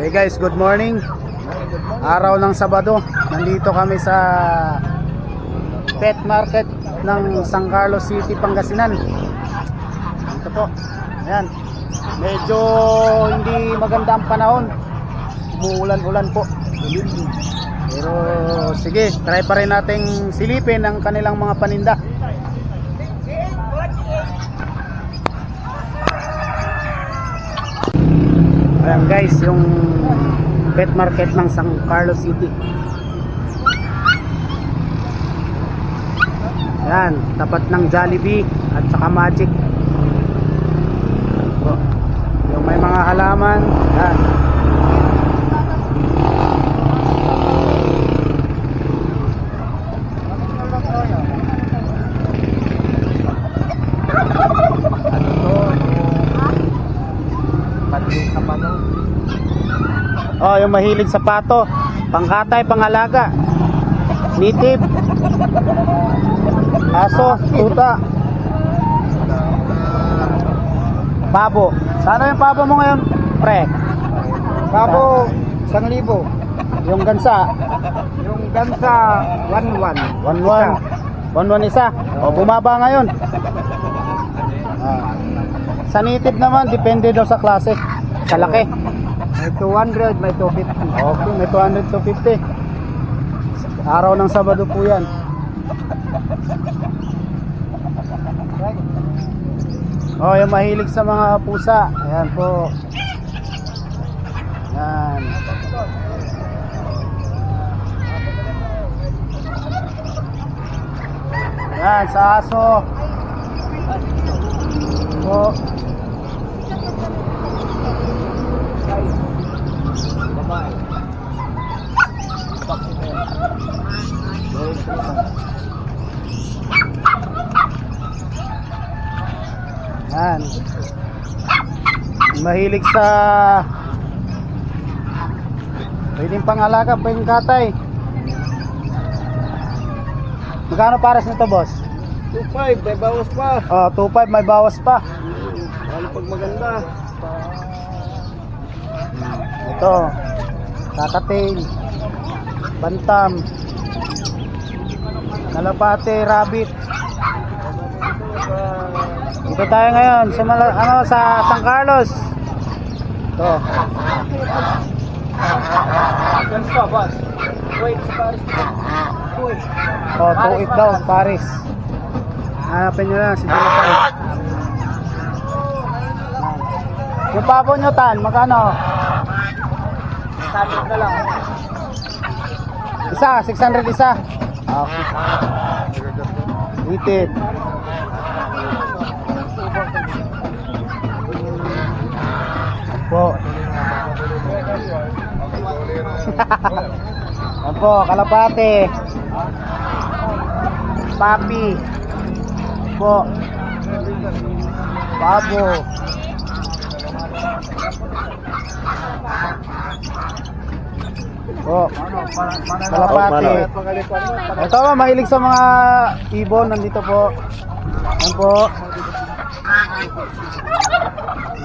Hey guys, good morning. Araw ng Sabado. Nandito kami sa pet market ng San Carlos City, Pangasinan. Ito po. Ayan. Medyo hindi maganda ang panahon. Umuulan-ulan po. Pero sige, try pa rin nating silipin ang kanilang mga paninda. Ayan guys, yung pet market ng San Carlos City. Ayan, tapat ng Jollibee at saka Magic. So, yung may mga halaman, ayan. Yung mahilig sa pato. Pangkatay, pangalaga. Native. Aso, tuta. Pabo. Sana yung pabo mo ngayon, pre? Pabo, 1,000. Yung gansa, Yung gansa, 1,100. 1-1. 1-1 isa. O, bumaba ngayon. Ah. Sa native naman, depende daw sa klase. Sa laki. May 200, may 250. Okay, may 200 to 50. Araw ng Sabado po yan. Oh, yung mahilig sa mga pusa. Ayan po. Yan. Yan, sa aso. Po. Yan. Mahilig sa Pwedeng pangalaga, pwedeng katay. Magkano pares nito, boss? 2,500, may bawas pa. Oh, 2.5 may bawas pa. Ano pag maganda? Ito. Kakating. Bantam. Kalapate, rabbit. Dito tayo ngayon sa ano sa San Carlos. Ito. Gansa, boss. Wait, sa Paris. Wait. Oh, tuit daw, Paris. Hanapin nyo lang si Jonathan. Yung pabo nyo, Tan, magkano? Sabit na lang. Isa, 600 isa. Okay. Itin. Po. Yan po, kalapate. Papi. Po. Babo. Po. Kalapate. Ito ba, mahilig sa mga ibon. Nandito po. Yan po.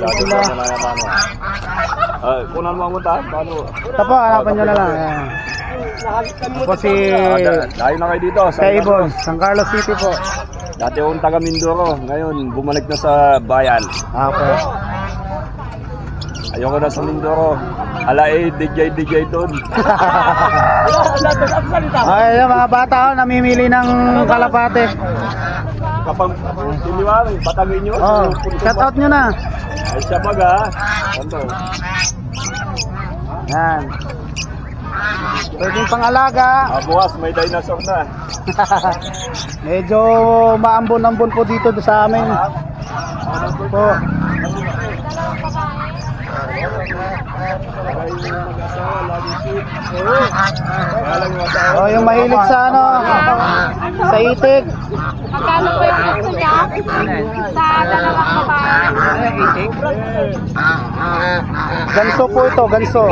Yan sila. Ah, kunan mo mo ta? Paano? Ito po, hanapan nyo na lang. Ayan. Ito po si Dahil na kayo dito. Sa Kaibon, San Carlos City po. Dati akong taga Mindoro. Ngayon, bumalik na sa bayan. Ah, Okay. Ayoko na sa Mindoro. Ala eh, DJ, DJ doon. Ay, yung mga bata oh, namimili ng kalapate. Kapag siniwari, batagin nyo. Oh, shout out nyo na. Ay siya baga. Ano? Yan. Pwedeng pangalaga. Ah, bukas, may dinosaur na. Medyo maambon-ambon po dito sa amin. Po. Oh, yung mahilig sa ano, sa itik. Magkano po yung gusto niya? Sa dalawang babae. Ganso po ito, ganso.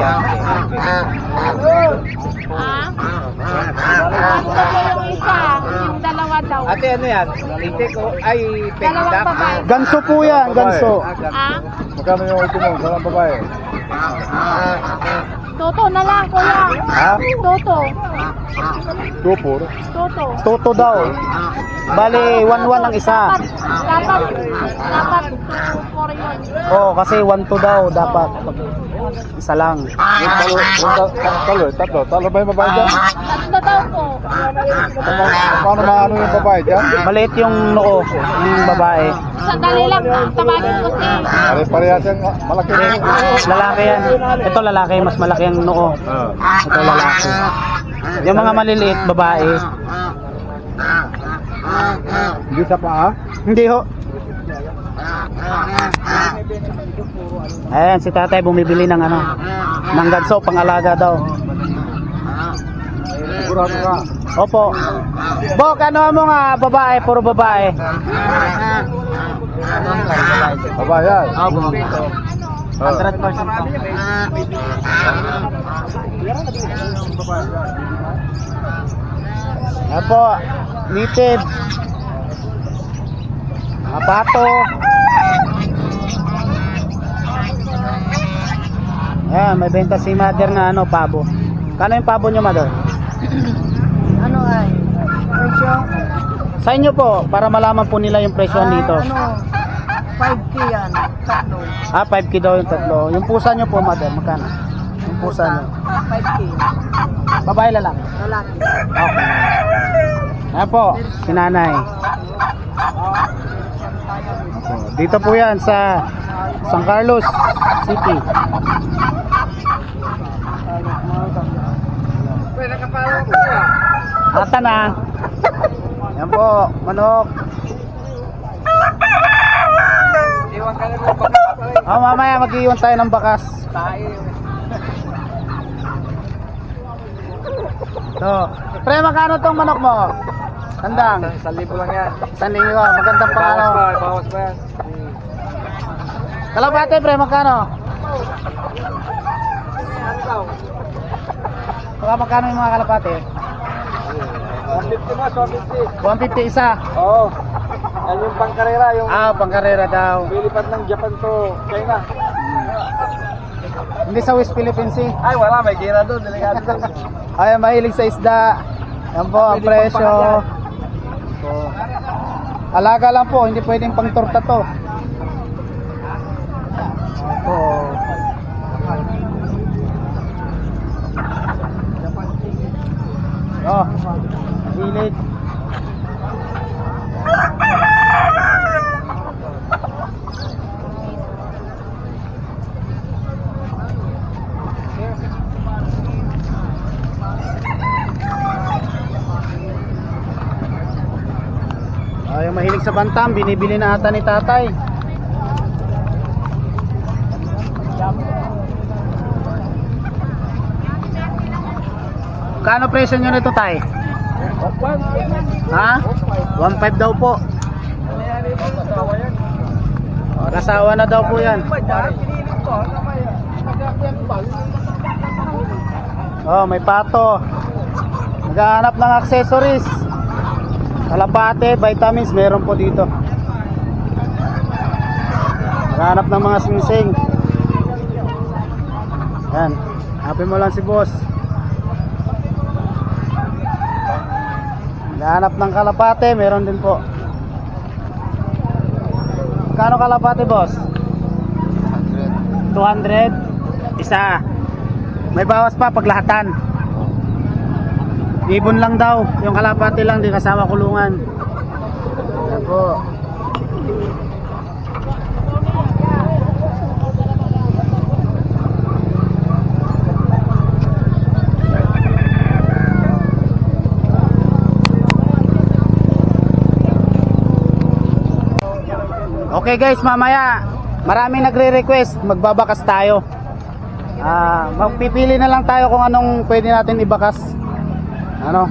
Ha? Isa. Yung dalawa daw. Ate, ano yan? Itik o ay Dalawang babae. Ganso po yan, ganso. Ha? Magkano yung ultimo? Walang babae. Toto na lang, kuya. Ha? Toto. Tupor. Toto. Toto daw. Bali, 1-1 ang isa. Dapat, dapat, dapat 2-4 yun. Oo, kasi 1-2 daw dapat. Isa lang. Yung talo, yung ta- ta- talo, eh, tatlo. Talo ba yung babae dyan? Tatlo daw po. Paano, paano maano yung babae dyan? Maliit yung noo, yung babae. Sandali lang, tabagin ko si... Pare-parehas yung malaki rin. Lalaki yan. Ito lalaki, mas malaki ang noo. Ito lalaki. Yung mga maliliit, babae. Hindi sa paa? Hindi ho. Ayan, si tatay bumibili ng ano, ng ganso, pangalaga daw. Sigurado ka. Opo. Bok, ano mo nga, babae, puro babae. Babae yan. Oh. 100% po. Ayan po. Mga pato. Ayan, may benta si mother na ano, pabo. Kano yung pabo nyo, mother? Ano ay? Presyo? Sa inyo po, para malaman po nila yung presyo dito. Ano? 5K yan. Tatlo. Ah, 5k daw yung tatlo. Yung pusa nyo po, mother, magkano? Yung pusa nyo. 5K. Babae lalaki. Lalaki. Okay. Ayan po, si nanay. Opo, Dito po yan sa San Carlos City. Pwede ka pa ako kuya. Ata na. Yan po, manok. Iwan ka na rin. Oh, mamaya mag-iwan tayo ng bakas. Tayo. So, pre, magkano tong manok mo? Tandang. Sa libo lang yan. San linggo, magandang pangano. Bawas pa, bawas pa yan. Kalapate, pre, magkano? Baka magkano yung mga kalapate? 150 mas, 150. 150 isa. Oo. Yan yung pangkarera, yung Ah, pangkarera daw. Lilipat ng Japan to China. Hindi sa West Philippines eh. Ay, wala. May gira doon. Delikado doon. Ay, mahilig sa isda. Yan po ang presyo. So, alaga lang po, hindi pwedeng pang torta to. So, Oh, mahilig sa bantam, binibili na ata ni tatay. Kano presyo nyo nito tay? Ha? 1.5 daw po. Nasawa na daw po yan. Oh, may pato. Naghahanap ng accessories. Kalapate, vitamins, meron po dito. Naghahanap ng mga singsing. Yan. Happy mo lang si boss. Naghahanap ng kalapate, meron din po. Kano kalapate, boss? 200. Isa. May bawas pa paglahatan. Ibon lang daw. Yung kalapate lang, di kasama kulungan. Yan po. Okay guys, mamaya maraming nagre-request, magbabakas tayo. Ah, magpipili na lang tayo kung anong pwede natin ibakas. Ano?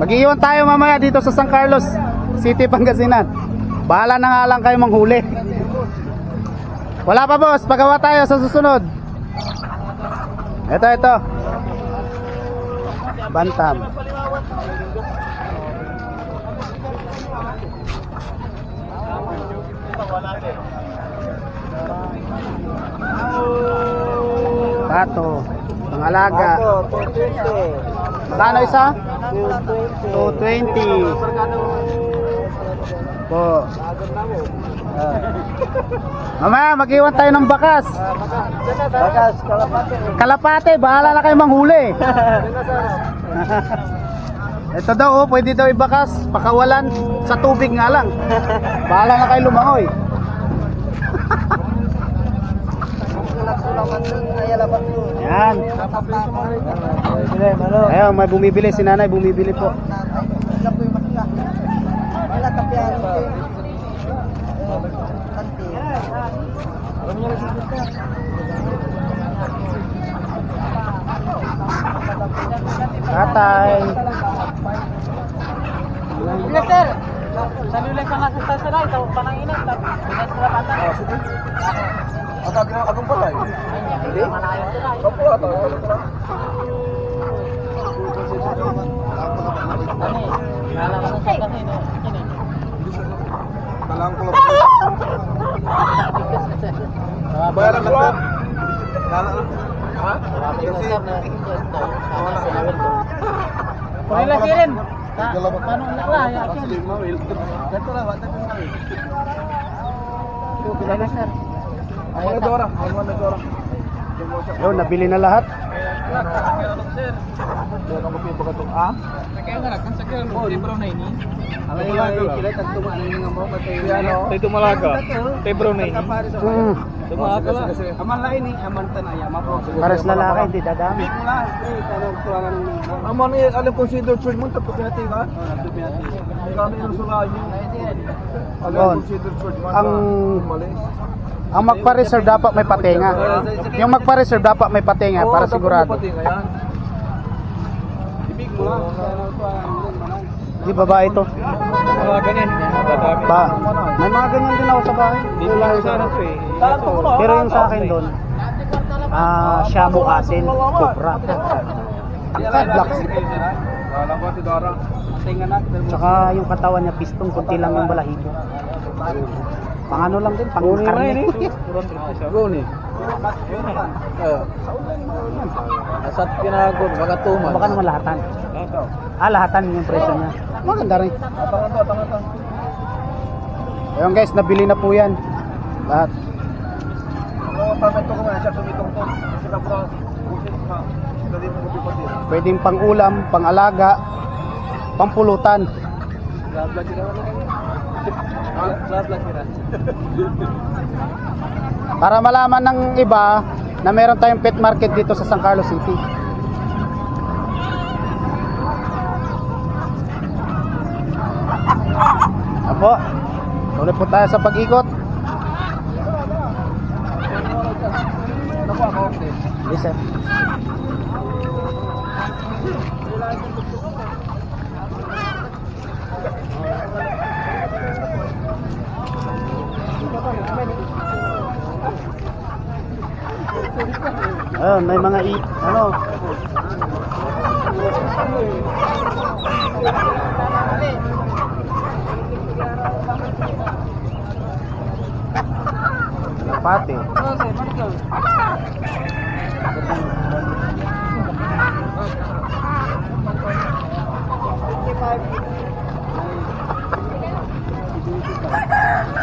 Mag-iwan tayo mamaya dito sa San Carlos City, Pangasinan. Bahala na nga lang kayo manghuli. Wala pa boss, pagawa tayo sa susunod. Ito, ito. Bantam. Pato. Pangalaga. Ako, 220. Magkano isa? 220. 220. Po. Mamaya, mag-iwan tayo ng bakas. Bagas, kalapate. Kalapate, bahala na kayo manghuli. Ito daw, oh, pwede daw ibakas, pakawalan sa tubig nga lang. Bahala na kayo lumangoy. Yan. Ayun, may bumibili si nanay, bumibili po. Tatay. Yes, sir. Sabi ulit sa nga sa saray, sa pananginan, sa binas na bata. Ang tawag ng agong pala Hindi? Opo, ato. Kalang ko lang. Bayaran na lang. Ha? Pwede lang sirin. Paano na lang? Ganito lang, wata ko Mga Dora, mga Dora. Yun, nabili na lahat. Ah? Ang mga kilit at tumaan ng mga matay. Ito malaga. Ito brown na ini. Mm. Tumaaka lang. Aman lain ni, aman tanaya, mapo. Pares lalaki, hindi dadami. Aman eh, alam ko si Dr. Mo, tapos natin ha? Kami yung sulayo. Alam ko si Dr. Mo. Ang- Ang magpa-reserve dapat may patenga. Yung magpa-reserve dapat may patenga para sigurado. Ibig mo lang. Di babae ito. Mga ganyan. Ba, may mga ganyan din ako sa bahay. Eh. Pero yung sa akin doon, ah, Shamu Asin, ko si Dora. Tsaka yung katawan niya, piston, kunti lang yung balahibo. Pang ano lang din, pang karne. Guni. Asat pinagod, mga tuman. Baka naman lahatan. Ah, lahatan yung presyo niya. Maganda rin. Ayun guys, nabili na po yan. Lahat. Pwedeng pang ulam, pang alaga, pang pulutan. Para malaman ng iba na meron tayong pet market dito sa San Carlos City. Apo, ulit po tayo sa pag-ikot. Yes, Ayun, may mga i ano. Pati.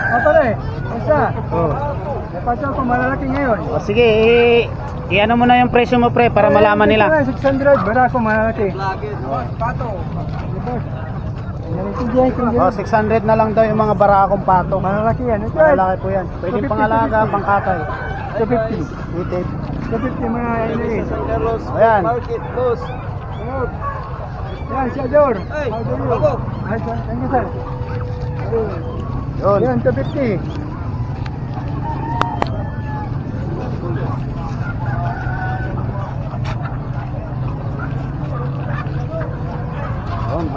Ah, pare. Isa. Oh. Pasal ko malalaki ngayon. O sige, i- i-ano mo na yung presyo mo pre para malaman nila. 600, bara ko malalaki. Pato. O 600 na lang daw yung mga barakong pato. Malalaki yan. Ito, Malalaki po yan. Pwede pangalaga, pangkatay. 250. Native. 250 mga ini. Ayan. Market close. Yan, si Ador. Ay, ako. Ay, thank you, sir. Yun. Yan, 250.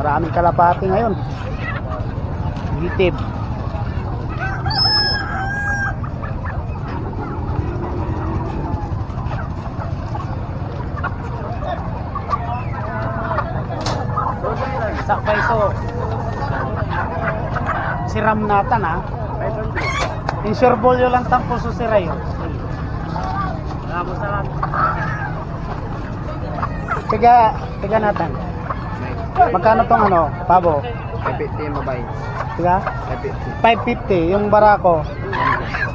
Maraming kalapati ngayon. Native. Sakpa ito. Si Ramnatan ha. Insurbolyo lang tampo so si Rayo. Salamat. Tiga, tiga natin. Magkano tong ano, pabo? 550 yung babae. Tiga? 550. 550. Yung barako?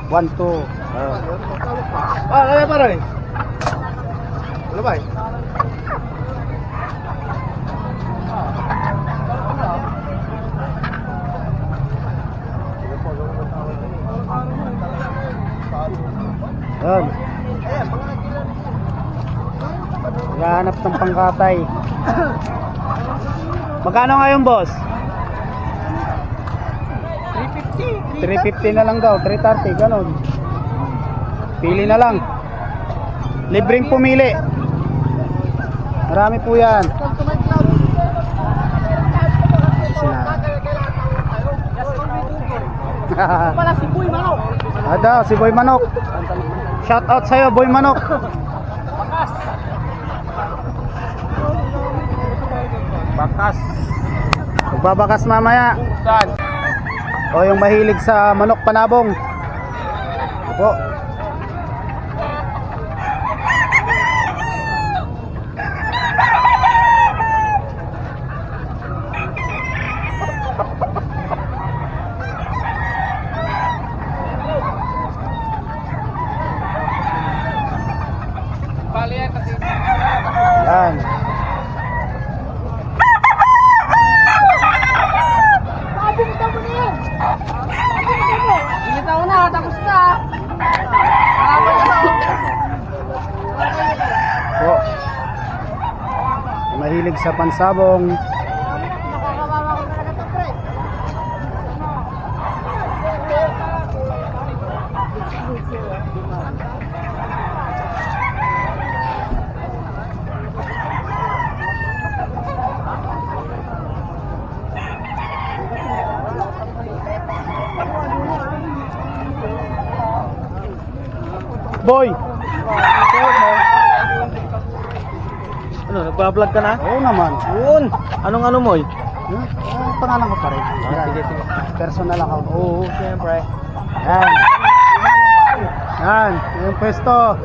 1, 2. Ah, kaya pa rin. Ano ba? Yun. Naghahanap ng pangkatay. Magkano ngayon, boss? 350 na lang daw, 330, ganun. Pili na lang. Libreng pumili. Marami po yan. Pala si Boy Manok. Ada, si Boy Manok. Shout out sa'yo, Boy Manok. Bakas. Magbabakas mamaya. Saan? O yung mahilig sa manok panabong. Opo. Bali yan kasi. Yan. Bitaw na, tapos na. Po. Mahilig sa pansabong. Boy! Nagpa-vlog ka na? Oo naman. Yun. Anong ano mo? eh? Hmm? Ang pangalan ko pa rin. Yan. sige, sige. Personal account. Oo. Siyempre. Yan. Yan. Yung pwesto.